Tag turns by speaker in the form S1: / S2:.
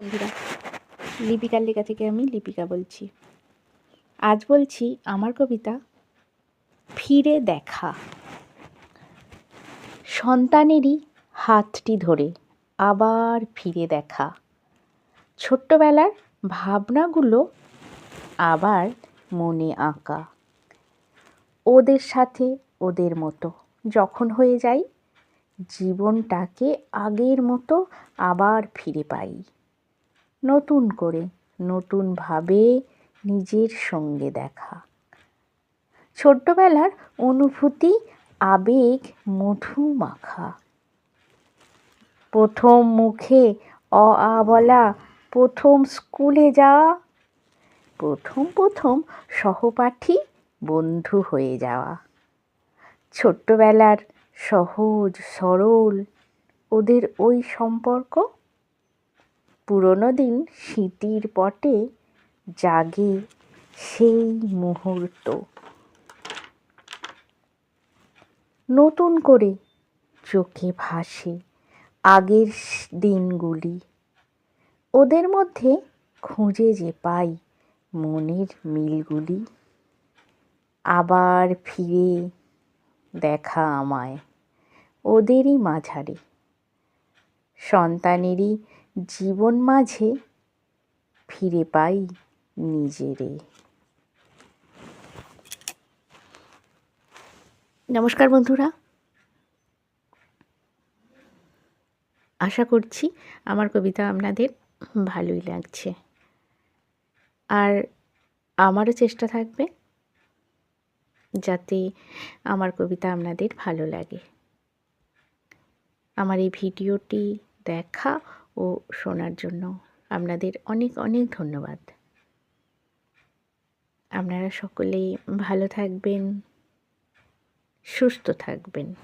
S1: বন্ধুরা, লিপিকার লেখা থেকে আমি লিপিকা বলছি। আজ বলছি আমার কবিতা, ফিরে দেখা। সন্তানেরই হাতটি ধরে আবার ফিরে দেখা। ছোট্টবেলার ভাবনাগুলো আবার মনে আঁকা। ওদের সাথে ওদের মতো যখন হয়ে যাই, জীবনটাকে আগের মতো আবার ফিরে পাই। নতুন করে, নতুনভাবে নিজের সঙ্গে দেখা। ছোট্টবেলার অনুভূতি, আবেগ মধু মাখা প্রথম মুখে অ আ বলা প্রথম স্কুলে যাওয়া, প্রথম প্রথম সহপাঠী বন্ধু হয়ে যাওয়া। ছোট্টবেলার সহজ, সরল, ওদের ওই সম্পর্ক পুরনো দিন স্মৃতির পটে জাগে সেই মুহূর্ত। নতুন করে চোখে ভাসে আগের দিনগুলি। ওদের মধ্যে খুঁজে যে পাই মনের মিলগুলি। আবার ফিরে দেখা আমায় ওদেরই মাঝারে। সন্তানেরই জীবন মাঝে ফিরে পাই নিজেরে। নমস্কার বন্ধুরা। আশা করছি আমার কবিতা আপনাদের ভালোই লাগছে। আর আমারও চেষ্টা থাকবে যাতে আমার কবিতা আপনাদের ভালো লাগে। আমার এই ভিডিওটি দেখা ও শোনার জন্য আপনাদের অনেক অনেক ধন্যবাদ। আপনারা সকলেই ভালো থাকবেন সুস্থ থাকবেন।